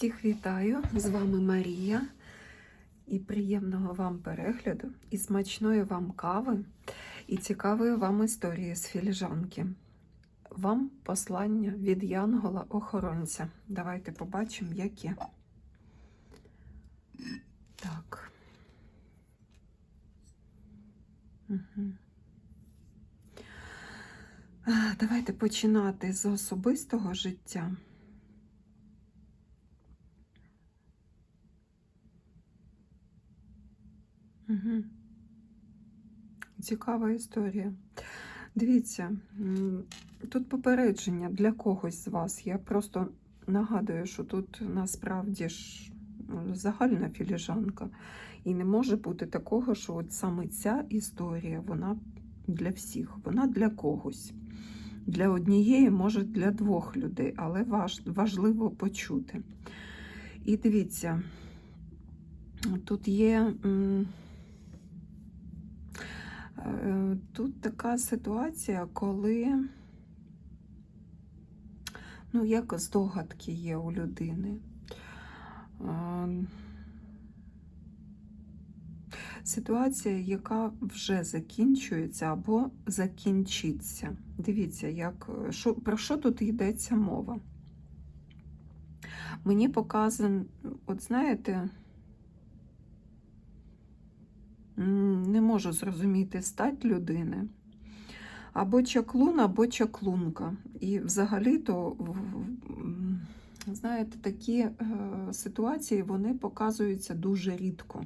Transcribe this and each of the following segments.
Всіх вітаю! З вами Марія. І приємного вам перегляду, і смачної вам кави, і цікавої вам історії з філіжанки. Вам послання від Янгола-охоронця. Давайте побачимо, яке. Так. Угу. Давайте починати з особистого життя. Угу. Цікава історія. Дивіться, тут попередження для когось з вас. Я просто нагадую, що тут насправді ж ну, загальна філіжанка. І не може бути такого, що от саме ця історія, вона для всіх, вона для когось. Для однієї, може, для двох людей, але важ, важливо почути. І дивіться, тут є. Е, Тут така ситуація, коли, ну, як здогадки є у людини. Е, Ситуація, яка вже закінчується або закінчиться. Дивіться, як, що, про що тут йдеться мова. Мені показан, от знаєте, не можу зрозуміти стать людини. Або чаклун, або чаклунка. І взагалі-то, знаєте, такі е, ситуації вони показуються дуже рідко.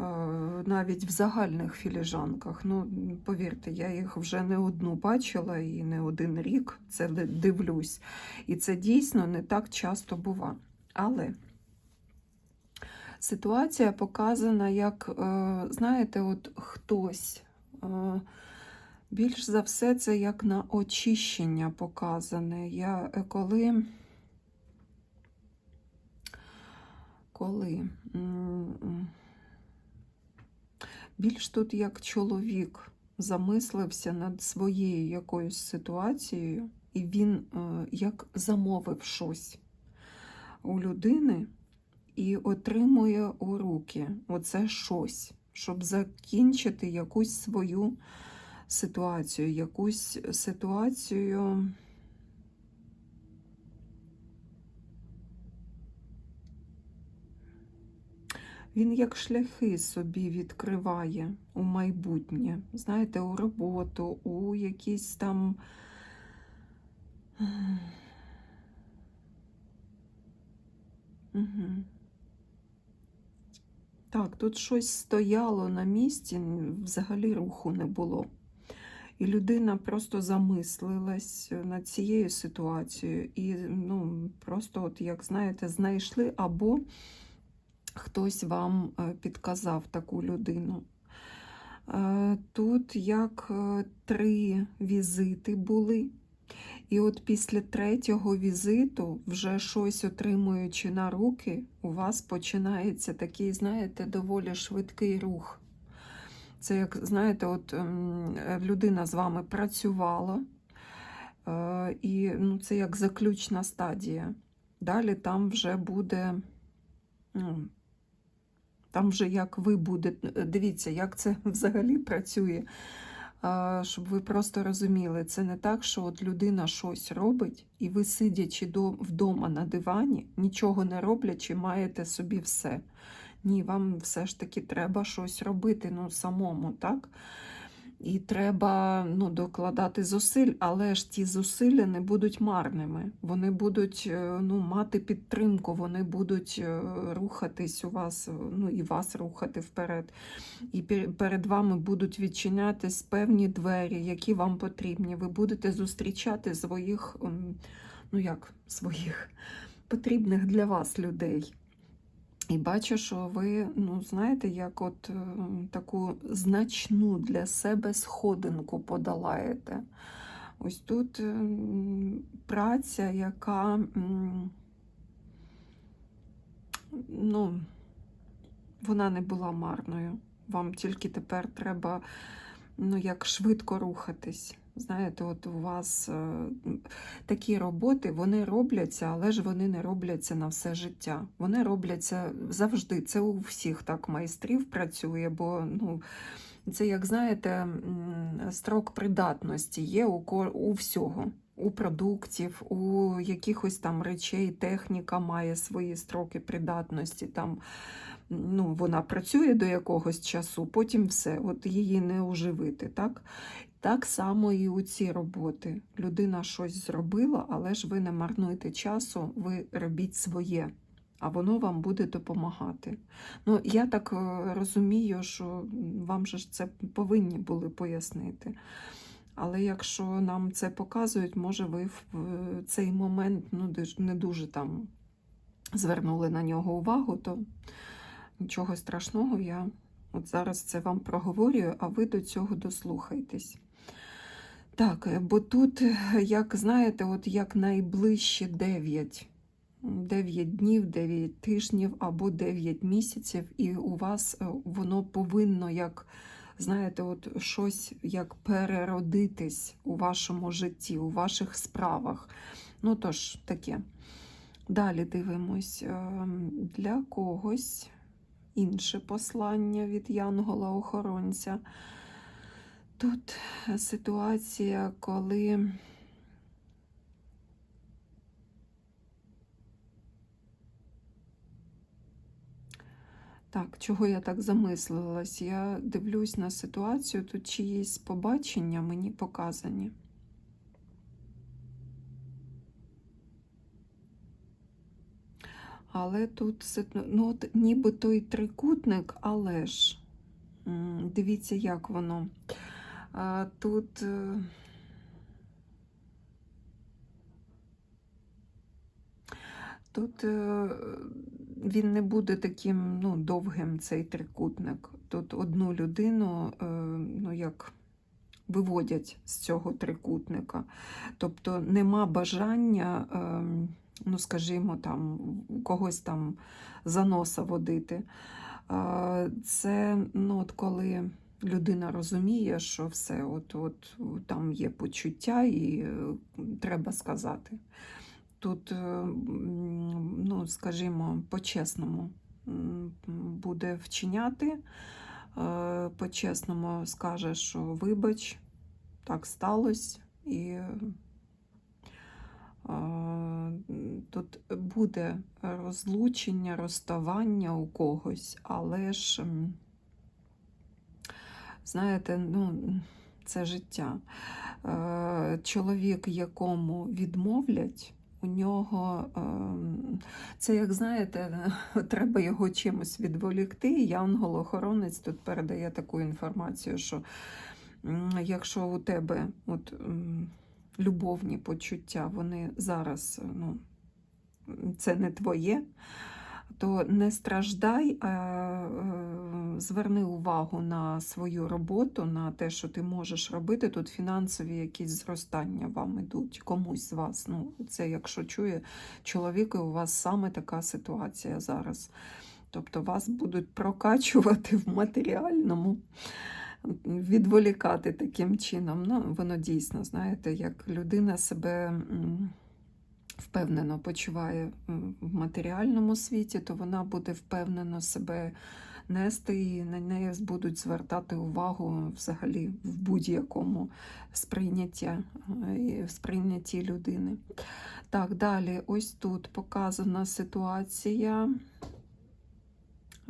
Е, Навіть в загальних філіжанках. Ну, повірте, я їх вже не одну бачила і не один рік це дивлюсь. І це дійсно не так часто бува. Але ситуація показана як, е, знаєте, от хтось. е, Більш за все, це як на очищення показане. Я е, коли. Коли. Більш тут як чоловік замислився над своєю якоюсь ситуацією, і він як замовив щось у людини і отримує у руки оце щось, щоб закінчити якусь свою ситуацію, якусь ситуацію. Він як шляхи собі відкриває у майбутнє, знаєте, у роботу, у якісь там. Угу. Так, тут щось стояло на місці, взагалі руху не було. І людина просто замислилась над цією ситуацією. І ну, просто, от, як знаєте, знайшли або хтось вам е, підказав таку людину. Е, Тут як е, три візити були. І от після третього візиту, вже щось отримуючи на руки, у вас починається такий, знаєте, доволі швидкий рух. Це як, знаєте, от ем, людина з вами працювала, е, і ну, це як заключна стадія. Далі там вже буде. Ну, там вже як ви будете, дивіться, як це взагалі працює. Щоб ви просто розуміли, це не так, що от людина щось робить, і ви, сидячи до, вдома на дивані, нічого не роблячи, маєте собі все. Ні, вам все ж таки треба щось робити ну, самому, так? І треба ну, докладати зусиль, але ж ті зусилля не будуть марними. Вони будуть е, ну, мати підтримку, вони будуть е, рухатись у вас, е, ну і вас рухати вперед. І перед вами будуть відчинятись певні двері, які вам потрібні. Ви будете зустрічати своїх, ем, ну як своїх потрібних для вас людей. І бачу, що ви, ну, знаєте, як от е, таку значну для себе сходинку подолаєте. Ось тут е, праця, яка ну, вона не була марною. Вам тільки тепер треба ну, як швидко рухатись. Знаєте, от у вас е, такі роботи, вони робляться, але ж вони не робляться на все життя. Вони робляться завжди. Це у всіх так майстрів працює, бо ну, це, як знаєте, строк придатності є у, у всього. У продуктів, у якихось там речей, техніка має свої строки придатності. Там, ну, вона працює до якогось часу, потім все, от її не оживити. Так? Так само і у ці роботи. Людина щось зробила, але ж ви не марнуйте часу, ви робіть своє, а воно вам буде допомагати. Ну, я так е, розумію, що вам же ж це повинні були пояснити. Але якщо нам це показують, може ви в цей момент ну, не дуже там звернули на нього увагу, то нічого страшного, я от зараз це вам проговорюю, а ви до цього дослухайтесь. Так, е, бо тут, е, як знаєте, от як найближче 9. 9 днів, 9 тижнів або 9 місяців, і у вас е, воно повинно як, знаєте, от щось як переродитись у вашому житті, у ваших справах. Ну тож, таке. Далі дивимось. Для когось інше послання від Янгола-охоронця. Тут ситуація, коли так, чого я так замислилась? Я дивлюсь на ситуацію, тут чиїсь побачення мені показані. Але тут ну, от, ніби той трикутник, але ж дивіться, як воно. Тут е, Тут е, він не буде таким ну, довгим, цей трикутник. Тут одну людину е, ну, як виводять з цього трикутника. Тобто нема бажання, ну, скажімо, там, когось там за носа водити. Це ну, от коли людина розуміє, що все, от, от, там є почуття і е, треба сказати. Тут, е, ну, скажімо, по-чесному буде вчиняти, е, по-чесному скаже, що вибач, так сталося, і тут буде розлучення, розставання у когось, але ж, знаєте, ну, це життя. Е, Чоловік, якому відмовлять, у нього ем, це, як знаєте, треба його чимось відволікти. Янгол-охоронець тут передає таку інформацію, що якщо у тебе от, любовні почуття, вони зараз ну, це не твоє, то не страждай, а е, зверни увагу на свою роботу, на те, що ти можеш робити. Тут фінансові якісь зростання вам ідуть комусь з вас. Ну, Це якщо чує чоловік, і у вас саме така ситуація зараз. Тобто вас будуть прокачувати в матеріальному, відволікати таким чином. Ну, Воно дійсно, знаєте, як людина себе. Впевнено почуває в матеріальному світі, то вона буде впевнено себе нести і на неї будуть звертати увагу взагалі в будь-якому сприйняття, е, сприйнятті людини. Так, далі, ось тут показана ситуація.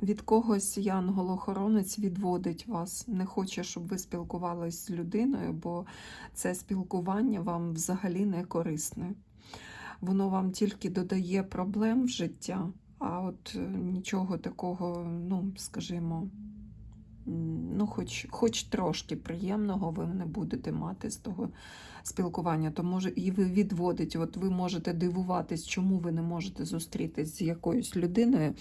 Від когось янгол-охоронець відводить вас, не хоче, щоб ви спілкувалися з людиною, бо це спілкування вам взагалі не корисне воно вам тільки додає проблем в життя, а от е, нічого такого, ну, скажімо, ну, хоч, хоч трошки приємного ви не будете мати з того спілкування. То може і ви відводить, от ви можете дивуватись, чому ви не можете зустрітись з якоюсь людиною,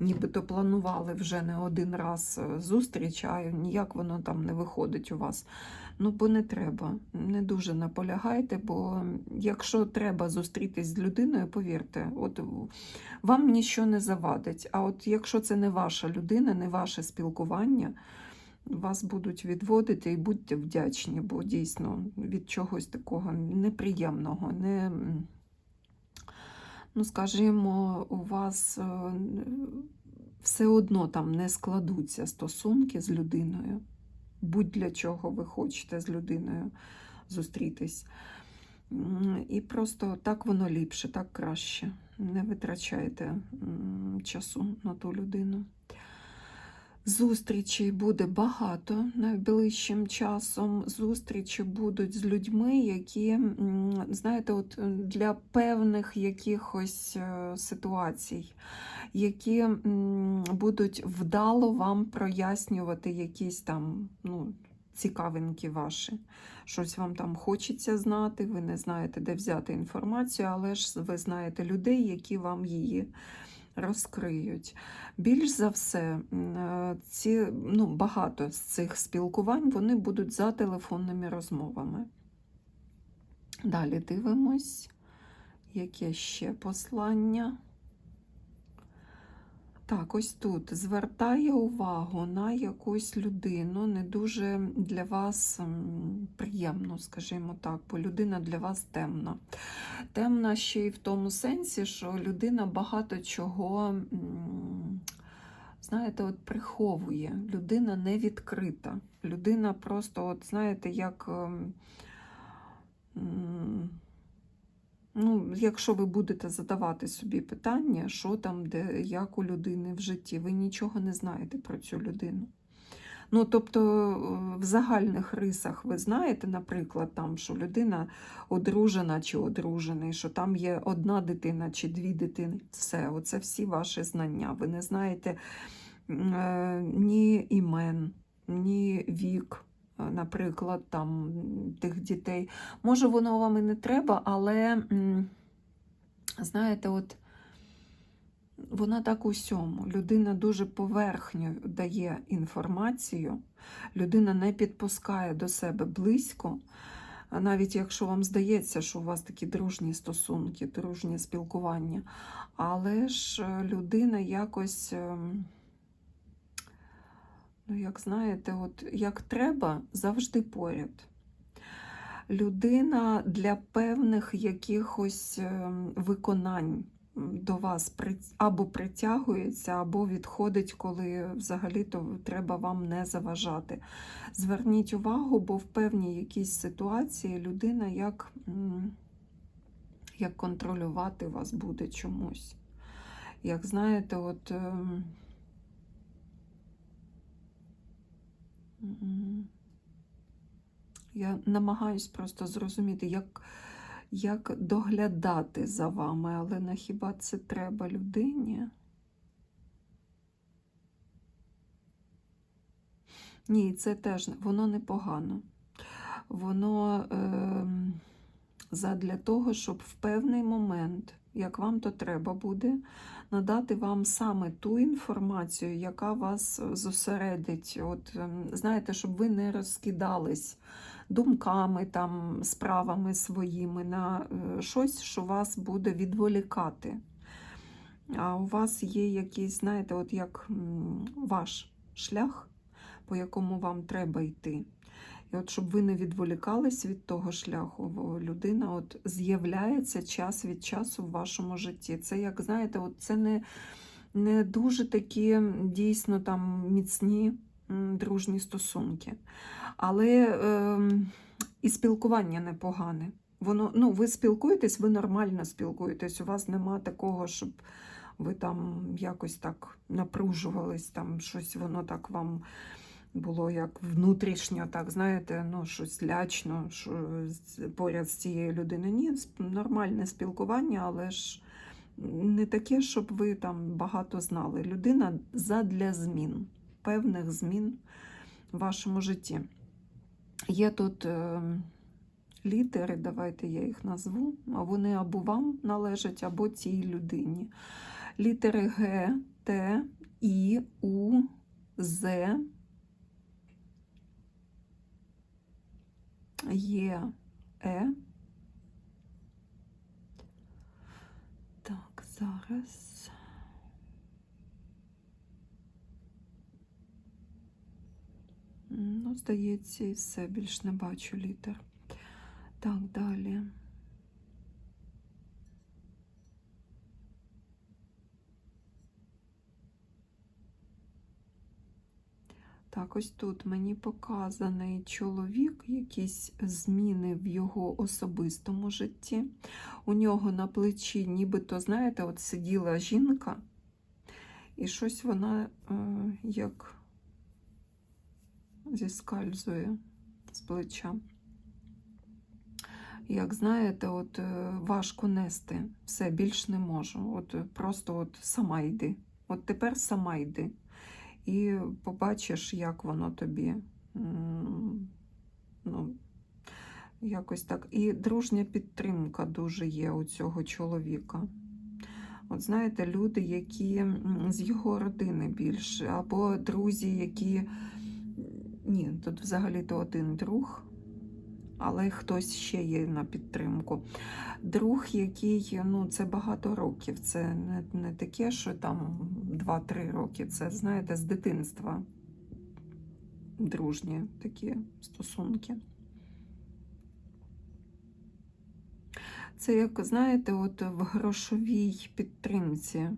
нібито планували вже не один раз е, зустріч, а ніяк воно там не виходить у вас. Ну, бо не треба. Не дуже наполягайте, бо якщо треба зустрітись з людиною, повірте, от вам нічого не завадить. А от якщо це не ваша людина, не ваше спілкування, вас будуть відводити і будьте вдячні, бо дійсно від чогось такого неприємного, не, ну, скажімо, у вас е, все одно там не складуться стосунки з людиною. Будь-для чого ви хочете з людиною зустрітись. І просто так воно ліпше, так краще. Не витрачайте часу на ту людину. Зустрічей буде багато найближчим часом. Зустрічі будуть з людьми, які, знаєте, от для певних якихось е, ситуацій, які будуть вдало вам прояснювати якісь там ну, цікавинки ваші. Щось вам там хочеться знати, ви не знаєте, де взяти інформацію, але ж ви знаєте людей, які вам її розкриють. Більш за все, е, ці, ну, багато з цих спілкувань вони будуть за телефонними розмовами. Далі дивимось, яке ще послання. Так, ось тут звертає увагу на якусь людину, не дуже для вас приємно, скажімо так, бо людина для вас темна. Темна ще й в тому сенсі, що людина багато чого, знаєте, от приховує. Людина не відкрита. Людина просто, от знаєте, як. Ну, якщо ви будете задавати собі питання, що там, де, як у людини в житті, ви нічого не знаєте про цю людину. Ну, тобто, е, в загальних рисах ви знаєте, наприклад, там, що людина одружена чи одружений, що там є одна дитина чи дві дитини. Все, оце всі ваші знання. Ви не знаєте е, ні імен, ні вік, наприклад, там тих дітей. Може, воно вам і не треба, але знаєте, от вона так усьому. Людина дуже поверхньо дає інформацію, людина не підпускає до себе близько. Навіть якщо вам здається, що у вас такі дружні стосунки, дружні спілкування, але ж е, людина якось, ем, ну як знаєте, от як треба, завжди поряд. Людина для певних якихось ем, виконань до вас або притягується, або відходить, коли взагалі-то треба вам не заважати. Зверніть увагу, бо в певній якійсь ситуації людина як, як контролювати вас буде чомусь. Як знаєте, от. ем, м, Я намагаюсь просто зрозуміти, як, як доглядати за вами, але на хіба це треба людині? Ні, це теж воно непогано. Воно е, задля того, щоб в певний момент, як вам то треба буде, надати вам саме ту інформацію, яка вас зосередить. От, ем, знаєте, щоб ви не розкидались думками, там, справами своїми на е, щось, що вас буде відволікати. А у вас є якийсь, знаєте, от як ваш шлях, по якому вам треба йти. І от щоб ви не відволікались від того шляху, людина от з'являється час від часу в вашому житті. Це, як знаєте, от це не, не дуже такі дійсно там міцні дружні стосунки. Але е, і спілкування непогане. Воно, ну, ви спілкуєтесь, ви нормально спілкуєтесь. У вас нема такого, щоб ви там якось так напружувались, там щось воно так вам було як внутрішньо, так, знаєте, ну, щось лячно що, поряд з цією людиною. Ні, нормальне спілкування, але ж не таке, щоб ви там багато знали. Людина задля змін, певних змін в вашому житті. Є тут е, літери, давайте я їх назву, а вони або вам належать, або цій людині. Літери Г, Т, І, У, З, Є, Е. Так, зараз. Ну, здається, і все, більш не бачу літер. Так, далі. Так, ось тут мені показаний чоловік, якісь зміни в його особистому житті. У нього на плечі, нібито, знаєте, от сиділа жінка, і щось вона е, як зіскальзує з плеча. Як знаєте, от е, важко нести, все більш не можу. От просто от сама йди. От тепер сама йди. І побачиш, як воно тобі. Ну, якось так. І дружня підтримка дуже є у цього чоловіка. От знаєте, люди, які з його родини більше, або друзі, які. Ні, тут взагалі-то один друг, але хтось ще є на підтримку. Друг, який ну, це багато років. Це не, не таке, що там 2-3 роки. Це, знаєте, з дитинства дружні такі стосунки. Це, як знаєте, от в грошовій підтримці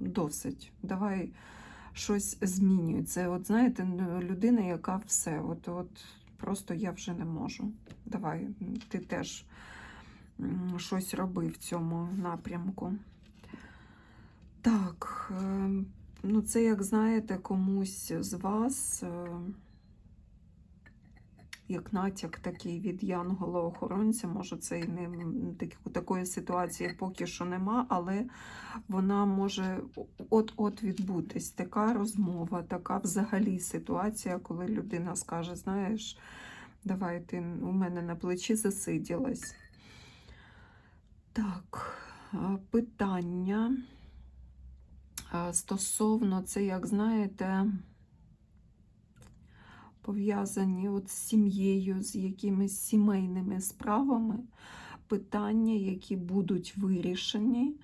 досить. Давай щось змінюй. Це, от знаєте, людина, яка все, от, от просто я вже не можу. Давай, ти теж щось роби в цьому напрямку. Так, е, ну це, як знаєте, комусь з вас. Як натяк такий від янгола-охоронця, може, це і не м, такі- такої ситуації поки що нема, але вона може от-от відбутись. Така розмова, така взагалі ситуація, коли людина скаже: знаєш, давай ти у мене на плечі засиділась. Так, питання стосовно це, як знаєте, пов'язані от з сім'єю, з якимись сімейними справами, питання, які будуть вирішені.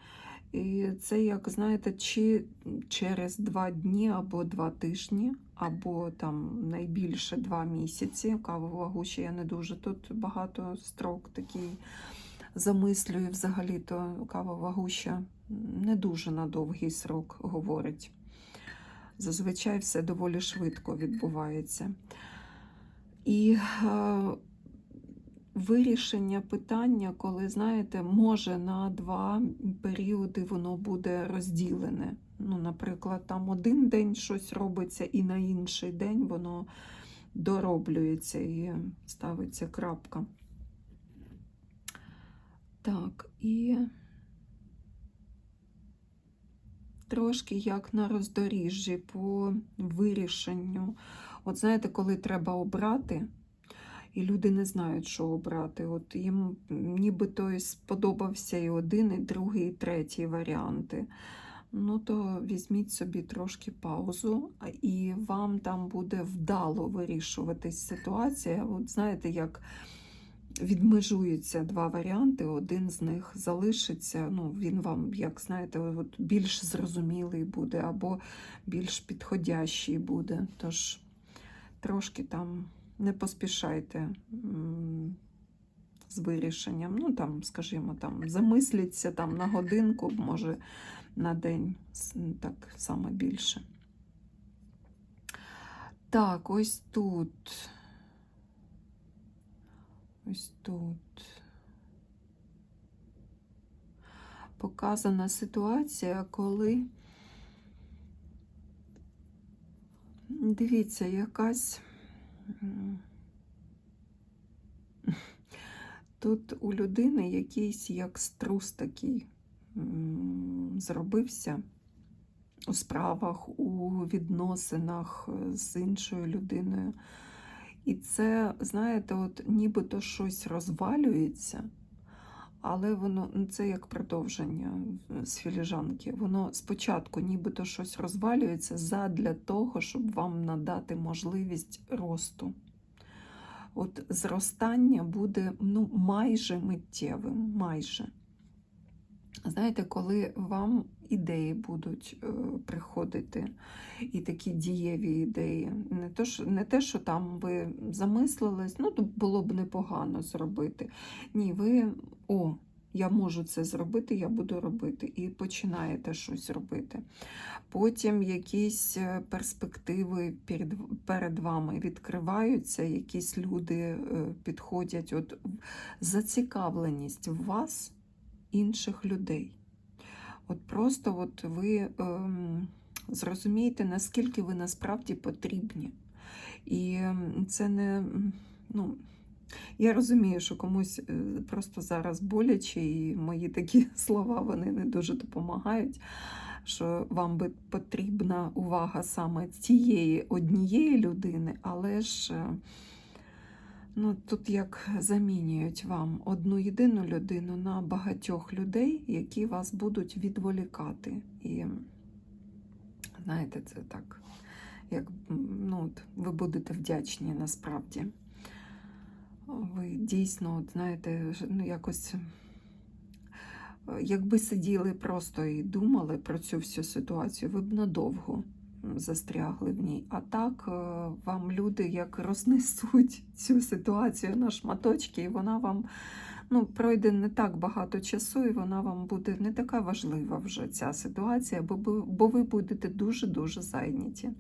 І це, як знаєте, чи через два дні або два тижні, або там найбільше два місяці. Каву вагу ще я не дуже тут багато строк такий замислюю. Взагалі-то кава вагуща не дуже на довгий срок говорить. Зазвичай все доволі швидко відбувається. І е, вирішення питання, коли, знаєте, може на два періоди воно буде розділене. Ну, наприклад, там один день щось робиться, і на інший день воно дороблюється і ставиться крапка. Так, і трошки як на роздоріжжі по вирішенню. От знаєте, коли треба обрати, і люди не знають, що обрати. От їм нібито і сподобався і один, і другий, і третій варіанти. Ну, то візьміть собі трошки паузу, і вам там буде вдало вирішуватись ситуація. От знаєте, як відмежуються два варіанти, один з них залишиться. Ну, він вам, як знаєте, от більш зрозумілий буде, або більш підходящий буде. Тож трошки там не поспішайте з вирішенням. Ну, там, скажімо, там, замисліться там, на годинку, може на день, так само більше. Так, ось тут. Ось тут. Показана ситуація, коли дивіться, якась тут у людини якийсь як струс такий зробився у справах, у відносинах з іншою людиною. І це, знаєте, от нібито щось розвалюється, але воно ну, це як продовження е, з філіжанки. Воно спочатку нібито щось розвалюється задля того, щоб вам надати можливість росту. От зростання буде ну, майже миттєвим, майже. Знаєте, коли вам ідеї будуть е, приходити, і такі дієві ідеї, не то, що, не те, що там ви замислились, ну то було б непогано зробити. Ні, ви о, я можу це зробити, я буду робити. І починаєте щось робити. Потім якісь е, перспективи перед, перед вами відкриваються, якісь люди е, підходять, от зацікавленість в вас інших людей. От просто от ви ем, зрозумієте, наскільки ви насправді потрібні. І ем, це не. ну, я розумію, що комусь е, просто зараз боляче, і мої такі слова вони не дуже допомагають. Що вам би потрібна увага саме цієї однієї людини, але ж е, ну, тут як замінюють вам одну єдину людину на багатьох людей, які вас будуть відволікати. І знаєте, це так, як ну, от ви будете вдячні насправді. Ви дійсно, от, знаєте, ну, якось. Якби сиділи просто і думали про цю всю ситуацію, ви б надовго застрягли в ній. А так е, вам люди як рознесуть цю ситуацію на шматочки, і вона вам ну, пройде не так багато часу, і вона вам буде не така важлива вже ця ситуація, бо, бо ви будете дуже-дуже зайняті.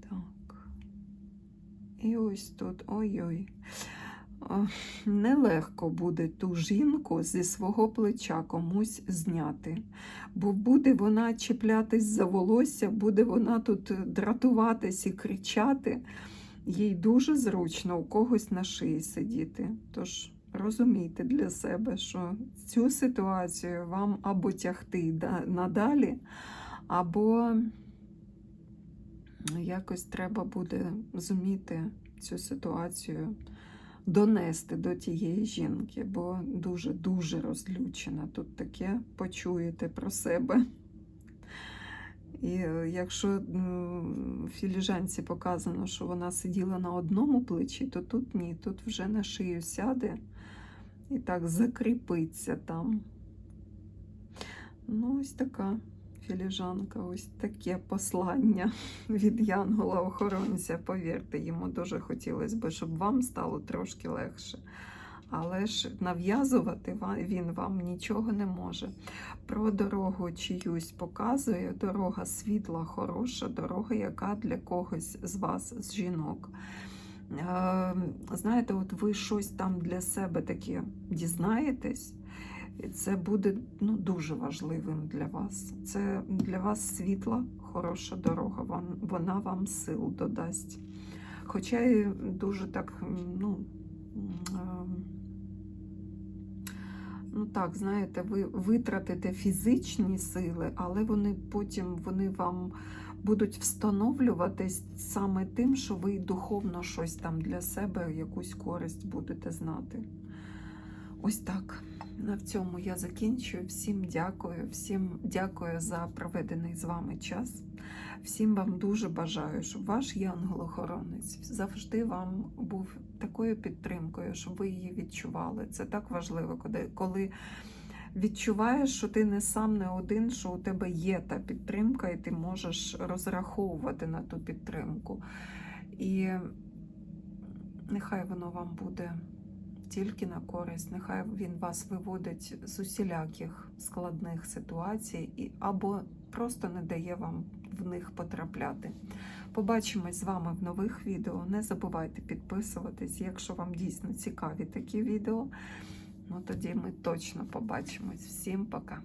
Так. І ось тут, ой-ой. Нелегко буде ту жінку зі свого плеча комусь зняти, бо буде вона чіплятись за волосся, буде вона тут дратуватись і кричати. Їй дуже зручно у когось на шиї сидіти. Тож розумійте для себе, що цю ситуацію вам або тягти надалі, або якось треба буде зуміти цю ситуацію донести до тієї жінки, бо дуже-дуже розлючена. Тут таке почуєте про себе. І е, якщо в філіжанці показано, що вона сиділа на одному плечі, то тут ні, тут вже на шию сяде і так закріпиться там. Ну, ось така філіжанка, ось таке послання від Янгола-охоронця. Повірте, йому дуже хотілося б, щоб вам стало трошки легше. Але ж нав'язувати він вам нічого не може. Про дорогу чиюсь показує дорога світла, хороша, дорога, яка для когось з вас, з жінок. Е, Знаєте, от ви щось там для себе таке дізнаєтесь, це буде ну, дуже важливим для вас. Це для вас світла, хороша дорога, вона вам сил додасть. Хоча і дуже так, ну, е, ну так, знаєте, ви витратите фізичні сили, але вони потім вони вам будуть встановлюватись саме тим, що ви духовно щось там для себе, якусь користь будете знати. Ось так. На цьому я закінчую. Всім дякую, всім дякую за проведений з вами час. Всім вам дуже бажаю, щоб ваш янгол-охоронець завжди вам був такою підтримкою, щоб ви її відчували. Це так важливо, коли, відчуваєш, що ти не сам не один, що у тебе є та підтримка, і ти можеш розраховувати на ту підтримку. І нехай воно вам буде тільки на користь, нехай він вас виводить з усіляких складних ситуацій і або просто не дає вам в них потрапляти. Побачимось з вами в нових відео. Не забувайте підписуватись, якщо вам дійсно цікаві такі відео. Ну тоді ми точно побачимось. Всім пока!